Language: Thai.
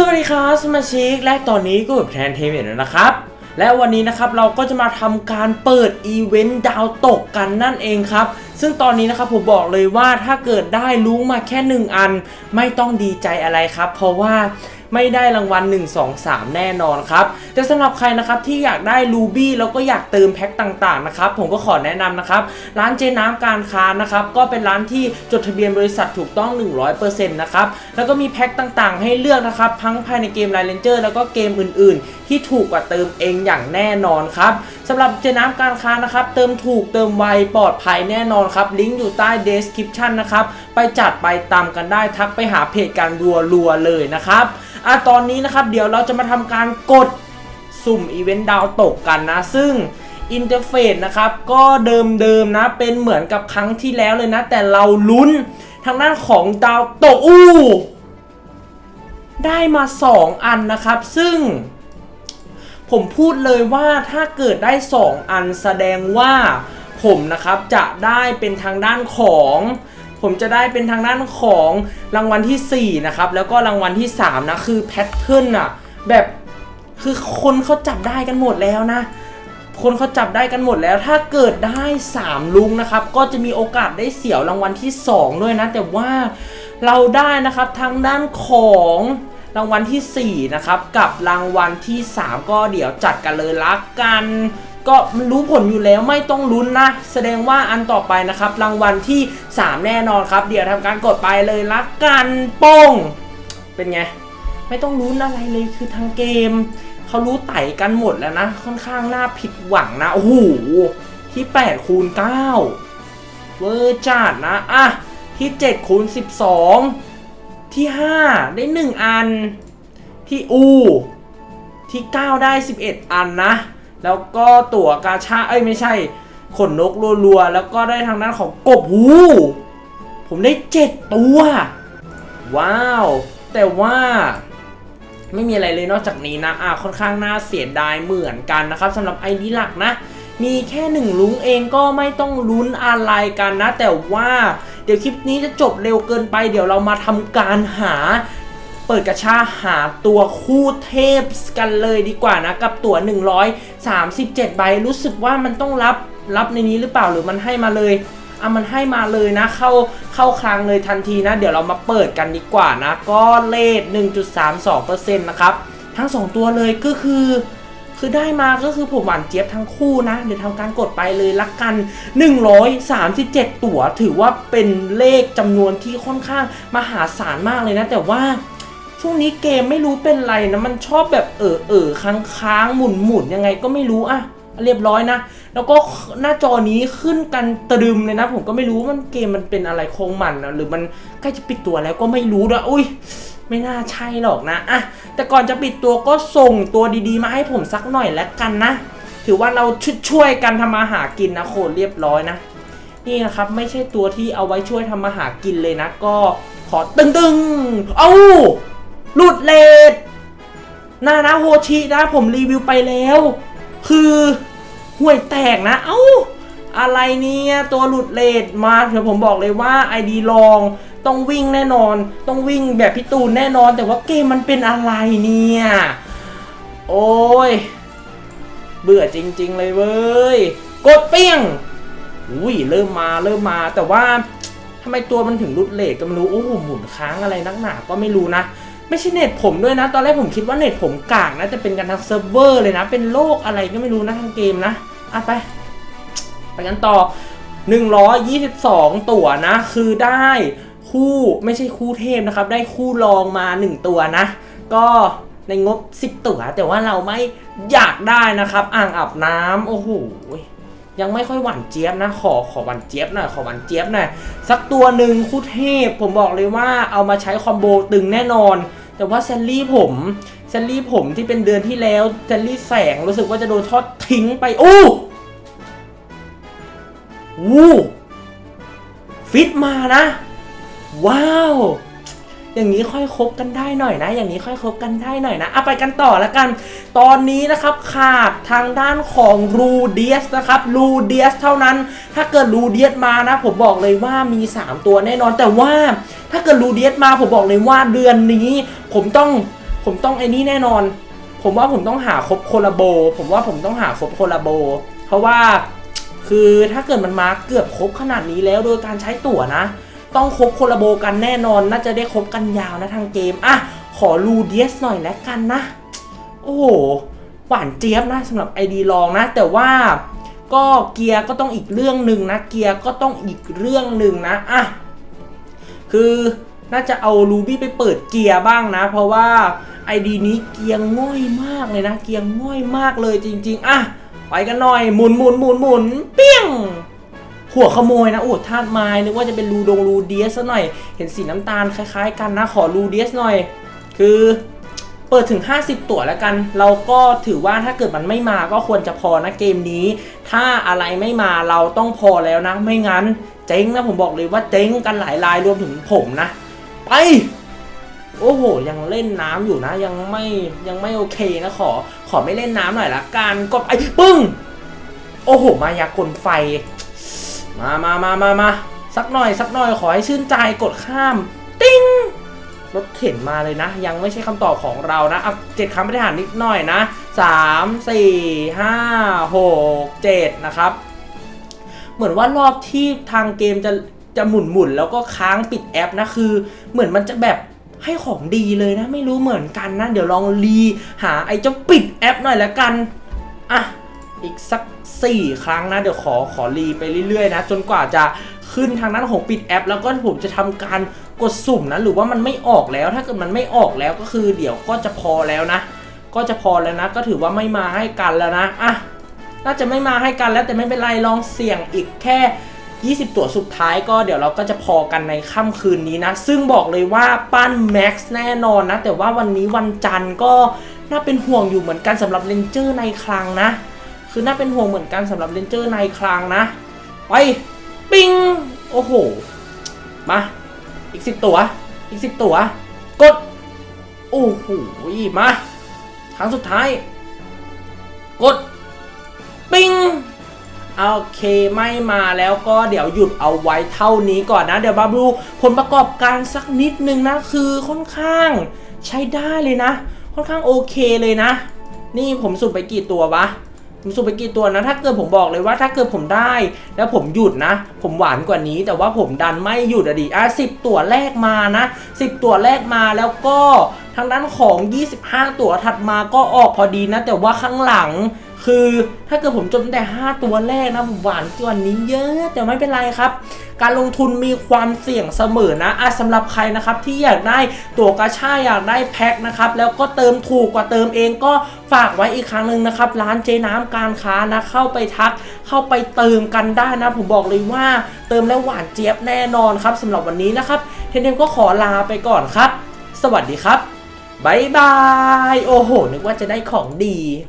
สวัสดีครับสมาชิกและตอนนี้ก็อยู่แทนเทมเมนแล้วนะครับ และวันนี้นะครับเราก็จะมาทำการเปิดอีเวนต์ดาวตกกันนั่นเองครับ ซึ่งตอนนี้นะครับผมบอกเลยว่าถ้าเกิดได้รู้มาแค่หนึ่งอัน ไม่ต้องดีใจอะไรครับ เพราะว่า ไม่ได้รางวัล 1 2 3 แน่นอนครับ แต่สำหรับใครนะครับที่อยากได้ลูบี้แล้วก็อยากเติมแพ็คต่างๆนะครับผมก็ขอแนะนำนะครับร้านเจน้ำการค้านะครับก็เป็นร้านที่จดทะเบียนบริษัทถูกต้อง 100%นะครับแล้วก็มีแพ็คต่างๆ ให้เลือกนะครับทั้งภายในเกมไลเลนเจอร์แล้วก็เกมอื่น ๆ ที่ถูกกว่าเติมเองอย่างแน่นอนครับ สำหรับเจน้ำการค้านะครับ เติมถูกเติมไวปลอดภัยแน่นอนครับ ลิงก์อยู่ใต้ description นะครับ ไปจัดไปตามกันได้ทักไปหาเพจการรัวๆเลยนะครับอะตอนนี้นะครับเดี๋ยวเราจะมาทำการกดสุ่มอีเวนต์ดาวตกกันนะ ซึ่งอินเทอร์เฟซนะครับก็เดิมๆนะเป็นเหมือนกับครั้งที่แล้วเลยนะ แต่เราลุ้นทางด้านของดาวตกอู้ได้มา 2 อันนะครับ ซึ่ง ผมพูดเลยว่าถ้าเกิดได้ 2 อันแสดงว่าผมนะครับจะได้เป็นทางด้านของ ผมจะได้เป็นทางด้านของรางวัลที่ 4 นะครับ แล้วก็รางวัลที่ 3 นะ คือแพทเทิร์นอะแบบคือคนเขาจับได้กันหมดแล้วนะ คนเขาจับได้กันหมดแล้ว ถ้าเกิดได้ 3 ลุงนะครับ ก็จะมีโอกาสได้เสี่ยวรางวัลที่ 2 ด้วยนะ แต่ว่าเราได้นะครับทางด้านของ รางวัลทีสี่ 4 นะครับ กับรางวัลที่ 3 ก็เดี๋ยวจัดกันเลยละกัน ก็รู้ผลอยู่แล้วไม่ต้องลุ้นนะ แสดงว่าอันต่อไปนะครับ รางวัลที่ 3 แน่นอนครับ เดี๋ยวทำการกดไปเลยละกันโป้งเป็นไง ไม่ต้องลุ้นอะไรเลยคือทางเกมเขารู้ไต่กันหมดแล้วนะ ค่อนข้างน่าผิดหวังนะ โอ้โห ที่8คูณ9เวอร์จัดนะ อะ ที่7คูณ12 ที่ 5 ได้ 1 อัน ที่อูที่ 9 ได้ 11 อันนะ แล้วก็ตั๋วกาชาเอ้ยไม่ใช่ขนนกรัวๆ แล้วก็ได้ทางด้านของกบหู ผมได้ 7 ตัว ว้าว แต่ว่าไม่มีอะไรเลยนอกจากนี้นะอะค่อนข้างน่าเสียดายเหมือนกันนะครับสำหรับไอดีหลักนะ มีแค่หนึ่งลุงเองก็ไม่ต้องลุ้นอะไรกันนะ แต่ว่า เดี๋ยวคลิปนี้จะจบเร็วเกินไป เดี๋ยวเรามาทำการหาเปิดกระชาหาตัวคู่เทพกันเลยดีกว่านะ กับตัว 137 ใบ รู้สึกว่ามันต้องรับรับในนี้หรือเปล่าหรือมันให้มาเลยอะมันให้มาเลยนะ เข้าเข้าคลังเลยทันทีนะ เดี๋ยวเรามาเปิดกันดีกว่านะ ก็เลท1.32%นะครับ ทั้ง 2 ตัวเลยก็คือ คือได้มาก็คือผมหวานเจี๊ยบทั้งคู่นะ เดี๋ยวทำการกดไปเลยละกัน 137 ตั๋ว ถือว่าเป็นเลขจำนวนที่ค่อนข้างมหาศาลมากเลยนะ แต่ว่าช่วงนี้เกมไม่รู้เป็นไรนะ มันชอบแบบเออเออค้างค้างหมุนหมุนยังไงก็ไม่รู้อะเรียบร้อยนะ แล้วก็หน้าจอนี้ขึ้นกันตรึมเลยนะ ผมก็ไม่รู้มันเกมมันเป็นอะไรคงมันนะหรือมันใกล้จะปิดตัวแล้วก็ไม่รู้นะอุ้ย ไม่น่าใช่หรอกนะอะแต่ก่อนจะปิดตัวก็ส่งตัวดีๆ มาให้ผมสักหน่อยแล้วกันนะ ถือว่าเราชช่วยกันทำมาหากินนะโคตรเรียบร้อยนะ นี่นะครับไม่ใช่ตัวที่เอาไว้ช่วยทำมาหากินเลยนะ ก็ขอตึงตึงๆเอาหลุดเลดนานะโฮชินะ ผมรีวิวไปแล้ว คือห่วยแตกนะ เอ้าอะไรเนี่ย ตัวหลุดเลดมาเดี๋ยวผมบอกเลยว่า ID ลอง ต้องวิ่งแน่นอน ต้องวิ่งแบบพี่ตูนแน่นอน แต่ว่าเกมมันเป็นอะไรเนี่ย โอ้ย เบื่อจริง ๆ เลยเว้ย กดเปี้ยง อุ้ยเริ่มมาเริ่มมาแต่ว่าทำไมตัวมันถึงรุดเลทก็ไม่รู้ โอ้โหหมุนค้างอะไรนักหนาก็ไม่รู้นะไม่ใช่เน็ตผมด้วยนะ ตอนแรกผมคิดว่าเน็ตผมกากนะจะเป็นกันทางเซิร์ฟเวอร์เลยนะ เป็นโลกอะไรก็ไม่รู้นะทางเกมนะอะไป ไปกันต่อ 122 ตั๋วนะ คือได้ คู่ไม่ใช่คู่เทพนะครับ ได้คู่รองมา 1 ตัวนะ ก็ในงบ 10 ตัว แต่ว่าเราไม่อยากได้นะครับ อ่างอาบน้ำโอ้โหยังไม่ค่อยหวานเจี๊ยบนะ ขอขอหวานเจี๊ยบหน่อยขอหวานเจี๊ยบหน่อยสักตัวหนึ่งคู่เทพผมบอกเลยว่าเอามาใช้คอมโบตึงแน่นอน แต่ว่าแซลลี่ผมแซลลี่ผมที่เป็นเดือนที่แล้วแซลลี่แสงรู้สึกว่าจะโดนทอดทิ้งไปโอ้วู้ฟิตมานะ ว้าว อย่างนี้ค่อยคบกันได้หน่อยนะ อย่างนี้ค่อยคบกันได้หน่อยนะเอาไปกันต่อแล้วกัน ตอนนี้นะครับขาดทางด้านของรูเดียสนะครับรูเดียสเท่านั้น ถ้าเกิดรูเดียสมานะ ผมบอกเลยว่ามี 3 ตัวแน่นอนแต่ว่า ถ้าเกิดรูเดียสมาผมบอกเลยว่าเดือนนี้ ผมต้องผมต้องไอ้นี่แน่นอน ผมว่าผมต้องหาคบโคลาโบ ผมว่าผมต้องหาคบโคลาโบ เพราะว่าคือถ้าเกิดมันมาเกือบครบขนาดนี้แล้วโดยการใช้ตั๋วนะ ต้องคบโคลาโบกันแน่นอน น่าจะได้คบกันยาวนะทางเกม อะ ขอลูเดียสหน่อยแล้วกันนะ โอ้โห หวานเจี๊ยบนะสำหรับไอดีลองนะ แต่ว่าก็เกียร์ก็ต้องอีกเรื่องหนึ่งนะ เกียร์ก็ต้องอีกเรื่องหนึ่งนะ อะ คือน่าจะเอาลูบี้ไปเปิดเกียร์บ้างนะ เพราะว่าไอดีนี้เกียร์ง่อยมากเลยนะ เกียร์ง่อยมากเลยจริง ๆ อะ ไปกันหน่อย หมุนหมุนหมุนหมุนเปี้ยง หัวขโมยนะโอ้ธาตุไม้นึกว่าจะเป็นรูดงรูเดียสซะหน่อย เห็นสีน้ำตาลคล้ายๆ กันนะขอรูเดียสหน่อย คือเปิดถึง 50 ตั๋วแล้วกัน เราก็ถือว่าถ้าเกิดมันไม่มาก็ควรจะพอนะเกมนี้ ถ้าอะไรไม่มาเราต้องพอแล้วนะ ไม่งั้น เจ๊งนะผมบอกเลยว่าเจ๊งกันหลายรายรวมถึงผมนะ ไป โอ้โห ยังเล่นน้ำอยู่นะ ยังไม่ยังไม่โอเคนะขอ ขอไม่เล่นน้ำหน่อยละกันกดไอ้ปึ้ง โอ้โห มายากลไฟ มามามามามาสักหน่อยสักหน่อยขอให้ชื่นใจกดข้าม ติ้งรถเข็นมาเลยนะ ยังไม่ใช่คำตอบของเรานะอะเจ็ดคำปฏิหารนิดหน่อยนะสามสี่ห้าหกเจ็ดนะครับ เหมือนว่ารอบที่ทางเกมจะจะหมุนหมุนแล้วก็ค้างปิดแอปนะคือ เหมือนมันจะแบบให้ของดีเลยนะ ไม่รู้เหมือนกันนะ เดี๋ยวลองรีหาไอ้เจ้าปิดแอปหน่อยแล้วกัน อะ อีกสัก 4 ครั้งนะ เดี๋ยวขอขอรีไปเรื่อยๆนะ จนกว่าจะขึ้นทางนั้นของปิดแอป แล้วก็ผมจะทำการกดสุ่มนะ หรือว่ามันไม่ออกแล้ว ถ้าเกิดมันไม่ออกแล้วก็คือเดี๋ยวก็จะพอแล้วนะ ก็จะพอแล้วนะ ก็ถือว่าไม่มาให้กันแล้วนะอะน่าจะไม่มาให้กันแล้วแต่ไม่เป็นไรลองเสี่ยงอีกแค่ 20 ตัวสุดท้ายก็เดี๋ยวเราก็จะพอกันในค่ำคืนนี้นะ ซึ่งบอกเลยว่าปั้นแม็กซ์แน่นอนนะ แต่ว่าวันนี้วันจันทร์ก็น่าเป็นห่วงอยู่เหมือนกันสำหรับเลนเจอร์ในคลังนะ คือน่าเป็นห่วงเหมือนกันสำหรับเลนเจอร์ในคลังนะ ไป ปิง โอ้โห มา อีกสิบตัว อีกสิบตัว กด โอ้โห มา ครั้งสุดท้าย กด ปิงโอเคไม่มาแล้วก็เดี๋ยวหยุดเอาไว้เท่านี้ก่อนนะ เดี๋ยวมาดูผลประกอบการสักนิดนึงนะ คือค่อนข้างใช้ได้เลยนะ ค่อนข้างโอเคเลยนะ นี่ผมสุ่มไปกี่ตัววะ สุไปกี่ตัวนะถ้าเกิดผมบอกเลยว่าถ้าเกิดผมได้ แล้วผมหยุดนะ ผมหวานกว่านี้แต่ว่าผมดันไม่หยุดอะดิอะสิบตัวแรกมานะสิบตัวแรกมาแล้วก็ทางด้านของ 25 ตัวถัดมาก็ออกพอดีนะ แต่ว่าข้างหลังคือถ้าเกิดผมจนแต่ 5 ตัวแรกนะผมหวานกว่านี้เยอะแต่ไม่เป็นไรครับ การลงทุนมีความเสี่ยงเสมอนะอะสำหรับใครนะครับที่อยากได้ตัวกาชาอยากได้แพ็คนะครับแล้วก็เติมถูกกว่าเติมเองก็ฝากไว้อีกครั้งหนึ่งนะครับ ร้านเจน้ำการค้านะเข้าไปทักเข้าไปเติมกันได้นะ ผมบอกเลยว่าเติมแล้วหวานเจี๊ยบแน่นอนครับสำหรับวันนี้นะครับเทนเทมก็ขอลาไปก่อนครับ สวัสดีครับ บายบาย โอ้โห นึกว่าจะได้ของดี